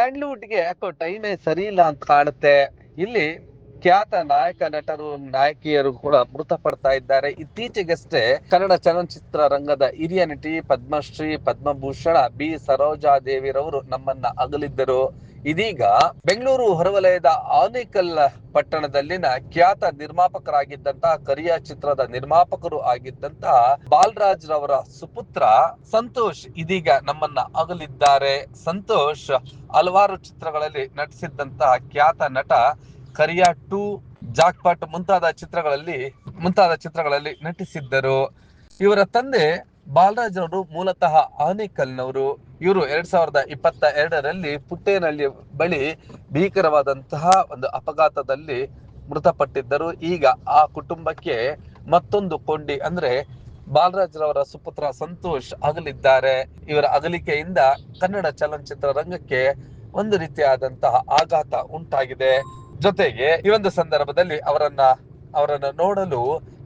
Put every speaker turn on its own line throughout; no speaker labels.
ಸ್ಯಾಂಡ್ಲ್ವುಡ್ಗೆ ಯಾಕೋ ಟೈಮೇ ಸರಿ ಇಲ್ಲ ಅಂತ ಕಾಣುತ್ತೆ. ಇಲ್ಲಿ ಖ್ಯಾತ ನಾಯಕ, ನಟರು, ನಾಯಕಿಯರು ಕೂಡ ಮೃತಪಡ್ತಾ ಇದ್ದಾರೆ. ಇತ್ತೀಚೆಗಷ್ಟೇ ಕನ್ನಡ ಚಲನಚಿತ್ರ ರಂಗದ ಹಿರಿಯ ನಟಿ ಪದ್ಮಶ್ರೀ, ಪದ್ಮಭೂಷಣ, ಬಿ. ಸರೋಜಾ ದೇವಿರವರು ನಮ್ಮನ್ನ ಅಗಲಿದ್ದರು. ಇದೀಗ ಬೆಂಗಳೂರು ಹೊರವಲಯದ ಆನೇಕಲ್ ಪಟ್ಟಣದಲ್ಲಿನ ಖ್ಯಾತ ನಿರ್ಮಾಪಕರಾಗಿದ್ದಂತಹ ಕರಿಯ ಚಿತ್ರದ ನಿರ್ಮಾಪಕರು ಆಗಿದ್ದಂತಹ ಬಾಲರಾಜ್ ರವರ ಸುಪುತ್ರ ಸಂತೋಷ್ ಇದೀಗ ನಮ್ಮನ್ನ ಅಗಲಿದ್ದಾರೆ. ಸಂತೋಷ್ ಹಲವಾರು ಚಿತ್ರಗಳಲ್ಲಿ ನಟಿಸಿದ್ದಂತಹ ಖ್ಯಾತ ನಟ ಕರಿಯ ಟು ಜಾಕ್ಪಾಟ್ ಮುಂತಾದ ಚಿತ್ರಗಳಲ್ಲಿ ಮುಂತಾದ ಚಿತ್ರಗಳಲ್ಲಿ ನಟಿಸಿದ್ದರು. ಇವರ ತಂದೆ ಬಾಲರಾಜ್ ಅವರು ಮೂಲತಃ ಆನೇಕಲ್ನವರು. ಇವರು ಎರಡ್ ಸಾವಿರದ ಇಪ್ಪತ್ತ ಎರಡರಲ್ಲಿ ಪುಟ್ಟೇನಹಳ್ಳಿ ಬಳಿ ಭೀಕರವಾದಂತಹ ಒಂದು ಅಪಘಾತದಲ್ಲಿ ಮೃತಪಟ್ಟಿದ್ದರು. ಈಗ ಆ ಕುಟುಂಬಕ್ಕೆ ಮತ್ತೊಂದು ಕೊಂಡಿ ಅಂದ್ರೆ ಬಾಲರಾಜ್ ರವರ ಸುಪುತ್ರ ಸಂತೋಷ್ ಅಗಲಿದ್ದಾರೆ. ಇವರ ಅಗಲಿಕೆಯಿಂದ ಕನ್ನಡ ಚಲನಚಿತ್ರ ರಂಗಕ್ಕೆ ಒಂದು ರೀತಿಯಾದಂತಹ ಆಘಾತ ಉಂಟಾಗಿದೆ. ಜೊತೆಗೆ ಈ ಒಂದು ಸಂದರ್ಭದಲ್ಲಿ ಅವರನ್ನ ಅವರನ್ನ ನೋಡಲು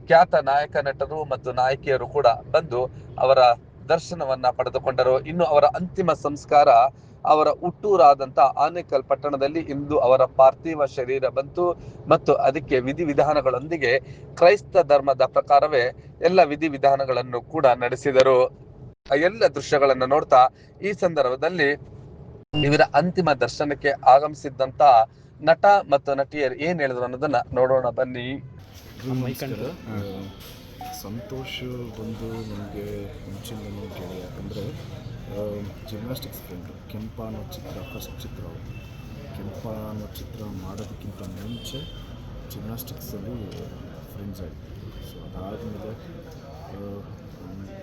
ಖ್ಯಾತ ನಾಯಕ ನಟರು ಮತ್ತು ನಾಯಕಿಯರು ಕೂಡ ಬಂದು ಅವರ ದರ್ಶನವನ್ನ ಪಡೆದುಕೊಂಡರು. ಇನ್ನು ಅವರ ಅಂತಿಮ ಸಂಸ್ಕಾರ ಅವರ ಹುಟ್ಟೂರಾದಂತ ಆನೇಕಲ್ ಪಟ್ಟಣದಲ್ಲಿ ಇಂದು ಅವರ ಪಾರ್ಥಿವ ಶರೀರ ಬಂತು ಮತ್ತು ಅದಕ್ಕೆ ವಿಧಿವಿಧಾನಗಳೊಂದಿಗೆ ಕ್ರೈಸ್ತ ಧರ್ಮದ ಪ್ರಕಾರವೇ ಎಲ್ಲ ವಿಧಿವಿಧಾನಗಳನ್ನು ಕೂಡ ನಡೆಸಿದರು. ಎಲ್ಲ ದೃಶ್ಯಗಳನ್ನು ನೋಡ್ತಾ ಈ ಸಂದರ್ಭದಲ್ಲಿ ಇವರ ಅಂತಿಮ ದರ್ಶನಕ್ಕೆ ಆಗಮಿಸಿದ್ದಂತ ನಟ ಮತ್ತು ನಟಿಯರು ಏನ್ ಹೇಳಿದ್ರು ಅನ್ನೋದನ್ನ ನೋಡೋಣ ಬನ್ನಿ.
ನಮಸ್ಕಾರ. ಸಂತೋಷ ಬಂದು ನನಗೆ ಮುಂಚಿನ ಕೇಳಿ ಯಾಕಂದರೆ ಜಿಮ್ನಾಸ್ಟಿಕ್ಸ್ ಫ್ರೆಂಡ್ ಕೆಂಪ ಅನ್ನೋ ಚಿತ್ರ ಫಸ್ಟ್ ಚಿತ್ರ ಅವರು ಕೆಂಪ ಅನ್ನೋ ಚಿತ್ರ ಮಾಡೋದಕ್ಕಿಂತ ಮುಂಚೆ ಜಿಮ್ನಾಸ್ಟಿಕ್ಸಲ್ಲಿ ಫ್ರೆಂಡ್ಸ್ ಆಗಿದ್ದರು ಸೊ ಅದಾದಮೇಲೆ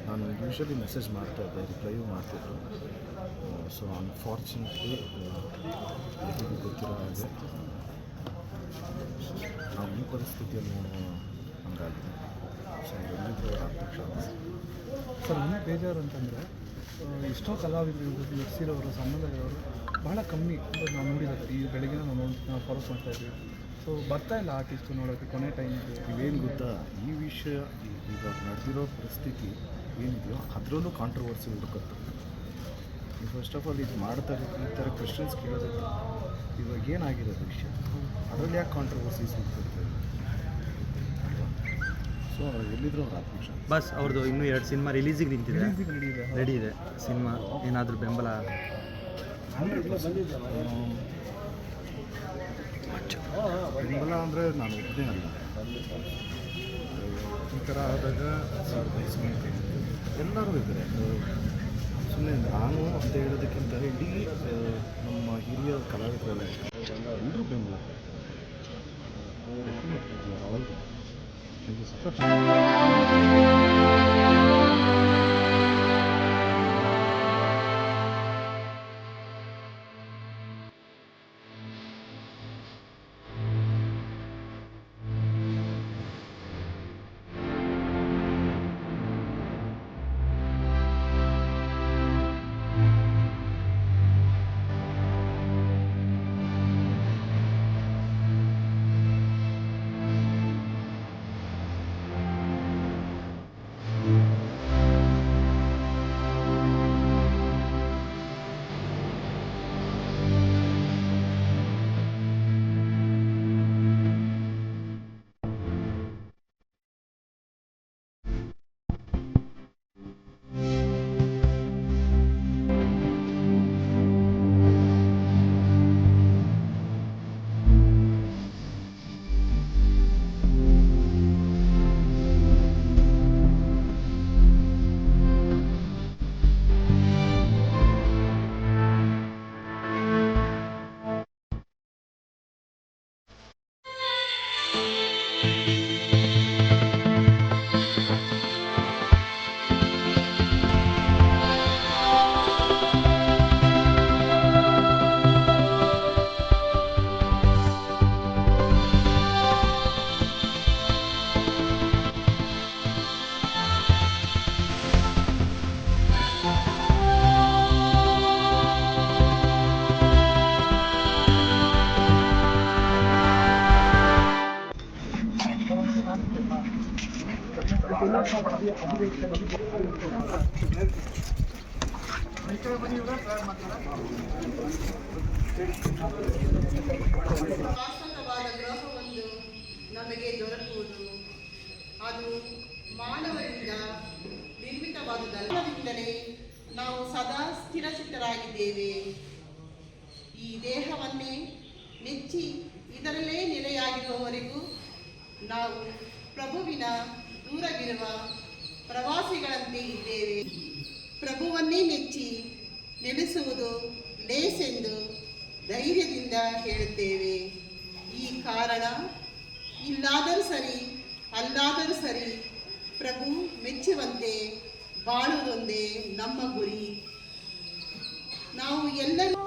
ನಾನು ಯೂಶ್ವಲಿ ಮೆಸೇಜ್ ಮಾಡ್ತಾ ಇದ್ದೆ ರಿಪ್ಲೈಯೂ ಮಾಡ್ತಿದ್ರು. ಸೊ ಅನ್ಫಾರ್ಚುನೇಟ್ಲಿ ಗೊತ್ತಿರೋ ಹಾಗೆ ನಾವು ಈ ಪರಿಸ್ಥಿತಿಯಲ್ಲಿ ಹಂಗಾಗಿದೆ ಸೊ
ಸರ್ ಇನ್ನೂ ಬೇಜಾರು ಅಂತಂದರೆ ಎಷ್ಟೋ ಕಲಾವಿದರು ನಟಿಸಿರೋರು ಸಂಬಂಧಗಳವರು ಬಹಳ ಕಮ್ಮಿ. ನಾವು ನೋಡಿದ್ದಾರೆ ಈ ಬೆಳಗ್ಗೆ ನಾವು ನೋಡಿ ನಾವು ಫಾಲೋ ಮಾಡ್ತಾ ಇದ್ದೀವಿ ಸೊ ಬರ್ತಾ ಇಲ್ಲ ಆರ್ಟಿಸ್ಟು ನೋಡೋಕ್ಕೆ ಕೊನೆ ಟೈಮಿಗೆ
ಇವೇನು ಗೊತ್ತಾ? ಈ ವಿಷಯ ಈಗ ಇವಾಗ ನಡೆದಿರೋ ಪರಿಸ್ಥಿತಿ ಏನಿದೆಯೋ ಅದರಲ್ಲೂ ಕಾಂಟ್ರವರ್ಸಿ ಹುಡುಕತ್ತು. ಫಸ್ಟ್ ಆಫ್ ಆಲ್ ಇದು ಮಾಡ್ತಾರೆ ಈ ಥರ ಕ್ವೆಶನ್ಸ್ ಕೇಳೋದಕ್ಕೆ ಇವಾಗ ಏನಾಗಿರೋದು ವಿಷಯ? ಅದರಲ್ಲಿ ಯಾಕೆ ಕಾಂಟ್ರವರ್ಸೀಸ್ ಸೊ ಎಲ್ಲಿದ್ರು ಅವ್ರ ಆತ್ಮಕ್ಷ
ಬಸ್ ಅವ್ರದ್ದು ಇನ್ನೂ ಎರಡು ಸಿನಿಮಾ ರಿಲೀಸಿಗೆ ನಿಂತಿದೆ.
ರಿಲೀಸಿಗೆ ರೆಡಿ ಇದೆ
ರೆಡಿ ಇದೆ ಸಿನಿಮಾ ಏನಾದರೂ ಬೆಂಬಲ?
ಬೆಂಬಲ ಅಂದರೆ ನಾನು ಒಪ್ಪೇ ಅಲ್ಲ. ಈ ಥರ ಆದಾಗ ಎಲ್ಲರೂ ಇದ್ದಾರೆ. ಸುಮ್ಮನೆ ನಾನು ಅಂತ ಯಾಕೆಂತ ಇಡೀ ನಮ್ಮ ಹಿರಿಯ ಕಲಾವಿದರಲ್ಲಿ ಎಲ್ಲರೂ ಬೆಂಬಲ.
ಥ್ಯಾಂಕ್ ಯು ಸರ್ ವಾಸನವಾದ ಗ್ರಹವೊಂದು ನಮಗೆ ದೊರಕುವುದು ಅದು ಮಾನವರಿಂದ ನಿರ್ಮಿತವಾದುದಲ್ಲವೆಂದರೆ ನಾವು ಸದಾ ಸ್ಥಿರಚಿತರಾಗಿದ್ದೇವೆ ಈ ದೇಹವನ್ನೇ ನೆಚ್ಚಿ ಇದರಲ್ಲೇ ನೆಲೆಯಾಗಿರುವವರೆಗೂ ನಾವು ಪ್ರಭುವಿನ ದೂರವಿರುವ ಪ್ರವಾಸಿಗಳಂತೆ ಇದ್ದೇವೆ. ಪ್ರಭುವನ್ನೇ ನೆಚ್ಚಿ ನೆಲೆಸುವುದು ಲೇಸೆಂದು ಧೈರ್ಯದಿಂದ ಹೇಳುತ್ತೇವೆ. ಈ ಕಾರಣ ಇಲ್ಲಾದರೂ ಸರಿ, ಅಲ್ಲಾದರೂ ಸರಿ ಪ್ರಭು ಮೆಚ್ಚುವಂತೆ ಬಾಳುವುದೊಂದೇ ನಮ್ಮ ಗುರಿ. ನಾವು ಎಲ್ಲರೂ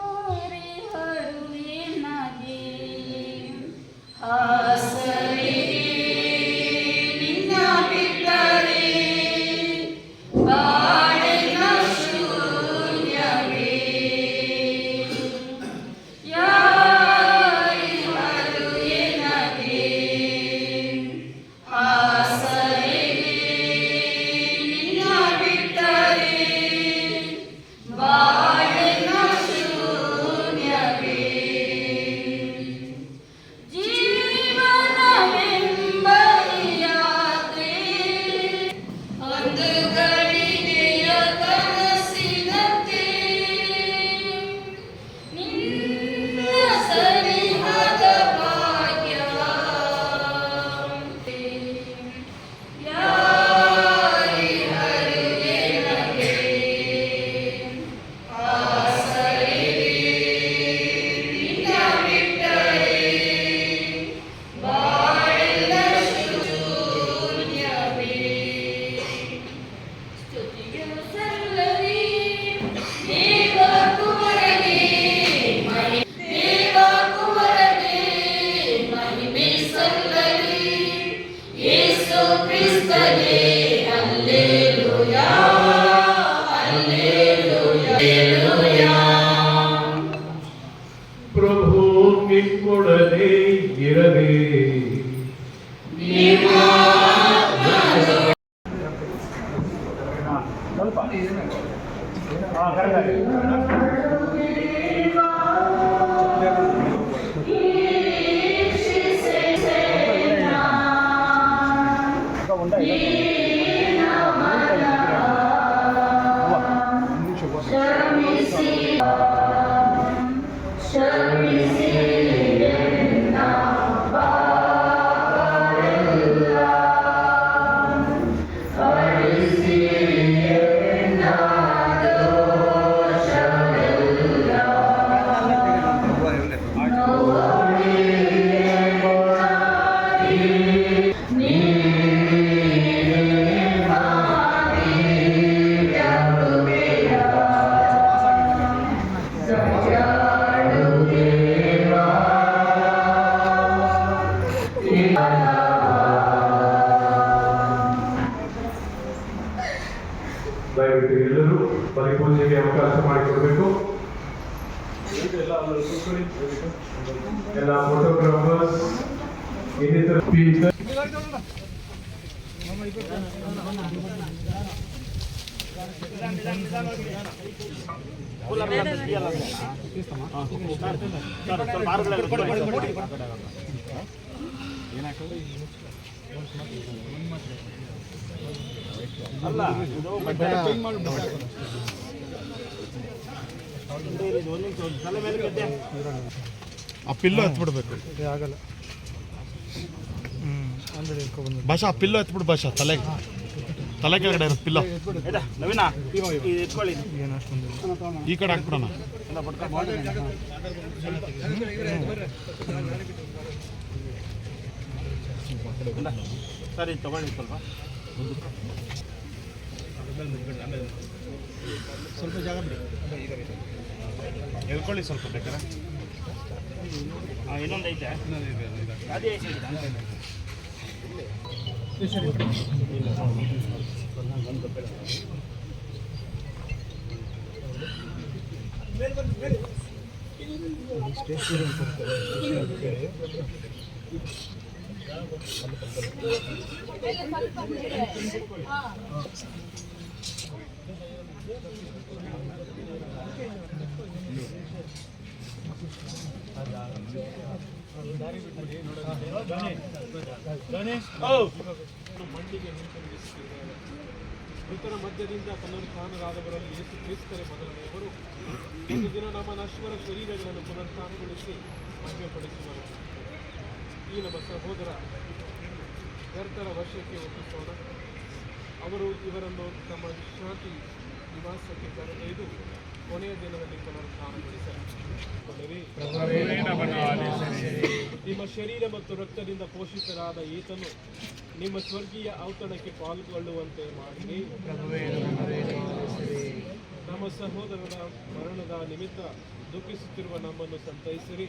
நின் குடலே இரவே. ಬಲಿಪೂಜೆಗೆ ಅವಕಾಶ ಮಾಡಿಕೊಡ್ಬೇಕು. ಎಲ್ಲ ಫೋಟೋಗ್ರಾಫರ್ಸ್ ಇನ್ನಿತರ ಸ್ಪೀಕರ್
ಆ ಪಿಲ್ಲು ಹತ್ಬಿಡ್ಬೇಕು
ಆಗಲ್ಲ.
ಭಾಷ ಆ ಪಿಲ್ಲು ಹತ್ಬಿಡು ಭಾಷಾ ತಲೆಗೆ. ತಲೆ ಕೆಳಗಡೆ ಇರೋ ಪಿಲ್ಲ ಈ ಕಡೆ ಹಾಕ್ಬಿಡೋಣ.
ಸರಿ ತಗೊಳ್ಳಿ ಸ್ವಲ್ಪ.
ಸ್ವಲ್ಪ ಜಾಗ ಬಿಡಿ.
ಎಳ್ಕೊಳ್ಳಿ ಸ್ವಲ್ಪ ಬೇಕಾರೆ
ಇನ್ನೊಂದು ಐತೆ. ಅದೇ ಸ್ಟೇಷನ್ ಮಂಡಿಗೆ ಮೃತರ ಮಧ್ಯದಿಂದ ಪುನರುತ್ಥಾನರಾದವರಲ್ಲಿ ಯೇಸು ಕ್ರಿಸ್ತರೆ ಮೊದಲನೆಯವರು ಇಂದು ದಿನ ನಮ್ಮ ನಶ್ವರ ಶರೀರಗಳನ್ನು ಪುನರುತ್ಥಾನಗೊಳಿಸಿ ಮಧ್ಯಪಡಿಸುವರು ನಮ್ಮ ಸಹೋದರ ಕರ್ತರ ವರ್ಷಕ್ಕೆ ಒಪ್ಪಿಸೋಣ. ಅವರು ಇವರನ್ನು ತಮ್ಮ ವಿಶ್ರಾಂತಿ ನಿವಾಸಕ್ಕೆ ಕರೆದೊಯ್ದು ಕೊನೆಯ ದಿನದಲ್ಲಿ ಪುನರುತ್ಥಾನಗೊಳಿಸಲು. ನಿಮ್ಮ ಶರೀರ ಮತ್ತು ರಕ್ತದಿಂದ ಪೋಷಿತರಾದ ಈತನು ನಿಮ್ಮ ಸ್ವರ್ಗೀಯ ಔತಣಕ್ಕೆ ಪಾಲ್ಗೊಳ್ಳುವಂತೆ ಮಾಡಿರಿ. ನಮ್ಮ ಸಹೋದರರ ಮರಣದ ನಿಮಿತ್ತ ದುಃಖಿಸುತ್ತಿರುವ ನಮ್ಮನ್ನು ಸಂತೈಸಿರಿ.